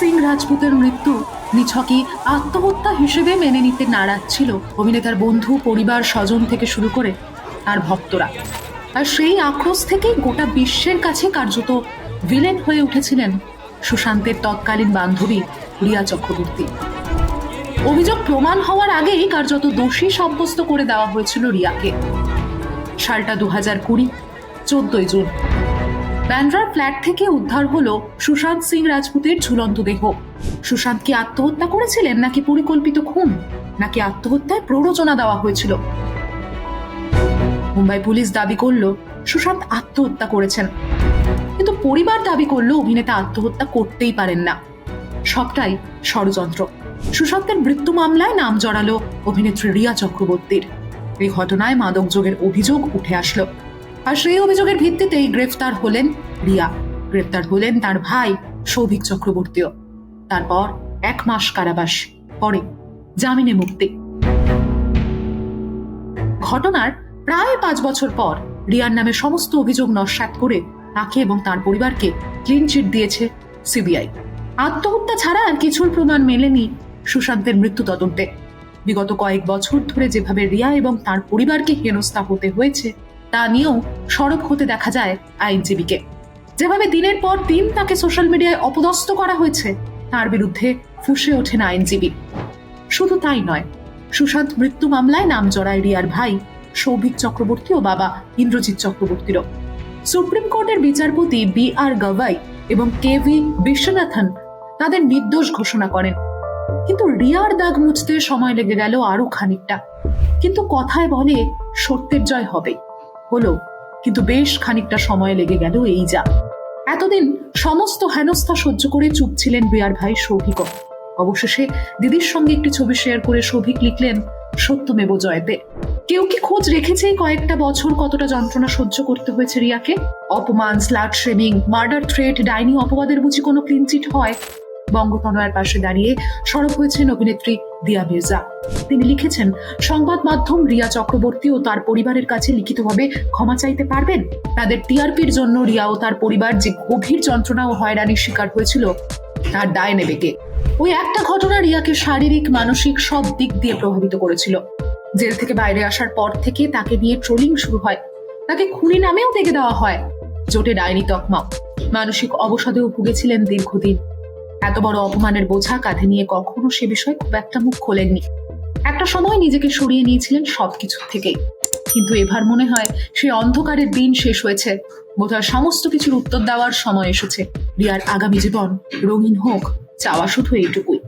রাজপুতের মৃত্যু নিছকই আত্মহত্যা হিসেবে মেনে নিতে নারাজ ছিল অভিনেতার বন্ধু, পরিবার, স্বজন থেকে শুরু করে তার ভক্তরা। আর সেই আক্রোশ থেকেই গোটা বিশ্বের কাছে কার্যত ভিলেন হয়ে উঠেছিলেন সুশান্তের তৎকালীন বান্ধবী রিয়া চক্রবর্তী। অভিযোগ প্রমাণ হওয়ার আগেই কার্যত দোষী সাব্যস্ত করে দেওয়া হয়েছিল রিয়াকে। সালটা দু হাজার কুড়ি, চোদ্দই জুন। ব্যান্ড্রার ফ্ল্যাট থেকে উদ্ধার হলো সুশান্ত সিং রাজপুতের ঝুলন্ত দেহ। সুশান্ত কি আত্মহত্যা করেছিলেন নাকি পরিকল্পিত খুন? নাকি আত্মহত্যায় প্ররোচনা দেওয়া হয়েছিল? মুম্বাই পুলিশ দাবি করল, সুশান্ত আত্মহত্যা করেছেন। কিন্তু পরিবার দাবি করল অভিনেতা আত্মহত্যা করতেই পারেন না। সবটাই ষড়যন্ত্র। সুশান্তের মৃত্যু মামলায় নাম জড়ালো অভিনেত্রী রিয়া চক্রবর্তীর। এই ঘটনায় মাদক যোগের অভিযোগ উঠে আসলো। আর সেই অভিযোগের ভিত্তিতেই গ্রেফতার হলেন রিয়া। গ্রেফতার হলেন তার ভাই সৌভিক চক্রবর্তীও। তারপর এক মাস কারাবাস, পরে জামিনে মুক্তি। ঘটনার প্রায় পাঁচ বছর পর রিয়ার নামে সমস্ত অভিযোগ নস্যাৎ করে তাকে এবং তার পরিবারকে ক্লিন চিট দিয়েছে সিবিআই। আত্মহত্যা ছাড়া আর কিছুর প্রমাণ মেলেনি সুশান্তের মৃত্যু তদন্তে। বিগত কয়েক বছর ধরে যেভাবে রিয়া এবং তার পরিবারকে হেনস্থা হতে হয়েছে তা নিয়েও সরব হতে দেখা যায় আইনজীবীকে। যেভাবে দিনের পর দিন তাকে সোশ্যাল মিডিয়ায় অপদস্থ করা হয়েছে, তার বিরুদ্ধে ফুসে ওঠেন আইনজীবী। শুধু তাই নয়, সুশান্ত মৃত্যু মামলায় নাম জড়ায় রিয়ার ভাই, সৌভিক চক্রবর্তী ও বাবা ইন্দ্রজিৎ চক্রবর্তীরও। সুপ্রিম কোর্টের বিচারপতি বি আর গভাই এবং কে ভি বিশ্বনাথন তাদের নির্দোষ ঘোষণা করেন। কিন্তু রিয়ার দাগ মুছতে সময় লেগে গেল আরও খানিকটা। কিন্তু কথায় বলে সত্যের জয় হবে। হলো, কিন্তু বেশ খানিকটা সময় লেগে গেল এই যা। এতদিন সমস্ত হেনস্থা সহ্য করে চুপ ছিলেন রিয়ার ভাই সৌভিকও। অবশেষে দিদির সঙ্গে একটি ছবি শেয়ার করে সৌভিক লিখলেন, সত্যমেব জয়তে। কেউ কি খোঁজ রেখেছে কয়েকটা বছর কতটা যন্ত্রণা সহ্য করতে হয়েছে রিয়াকে? অপমান, স্লাট শ্রেমিং মার্ডার, থ্রেট, ডাইনি অপবাদের বুঝি কোনো ক্লিনচিট হয়? বঙ্গতনয়ের পাশে দাঁড়িয়ে সরব হয়েছেন অভিনেত্রী দিয়া মির্জা। তিনি লিখেছেন, সংবাদ মাধ্যম রিয়া চক্রবর্তী ও তার পরিবারের কাছে লিখিতভাবে ক্ষমা চাইতে পারবেন? তাদের টিআরপির জন্য রিয়া ও তার পরিবার যে গভীর যন্ত্রণা ও হয়রানির শিকার হয়েছিল, তার দায় নেবে কে? ওই একটা ঘটনা রিয়াকে শারীরিক, মানসিক সব দিক দিয়ে প্রভাবিত করেছিল। জেল থেকে বাইরে আসার পর থেকে তাকে নিয়ে ট্রোলিং শুরু হয়। তাকে খুনি নামেও দেখে দেওয়া হয়। জোটে ডাইনি তকমা। মানসিক অবসাদেও ভুগেছিলেন দীর্ঘদিন। এত বড় অপমানের বোঝা কাঁধে নিয়ে কখনো সে বিষয়ে খুব একটা মুখ খোলেননি। একটা সময় নিজেকে সরিয়ে নিয়েছিলেন সবকিছু থেকেই। কিন্তু এবার মনে হয় সেই অন্ধকারের দিন শেষ হয়েছে। বোধহয় সমস্ত কিছুর উত্তর দেওয়ার সময় এসেছে। রিয়ার আগামী জীবন, রঙিন হোক, চাওয়া শুধু এইটুকুই।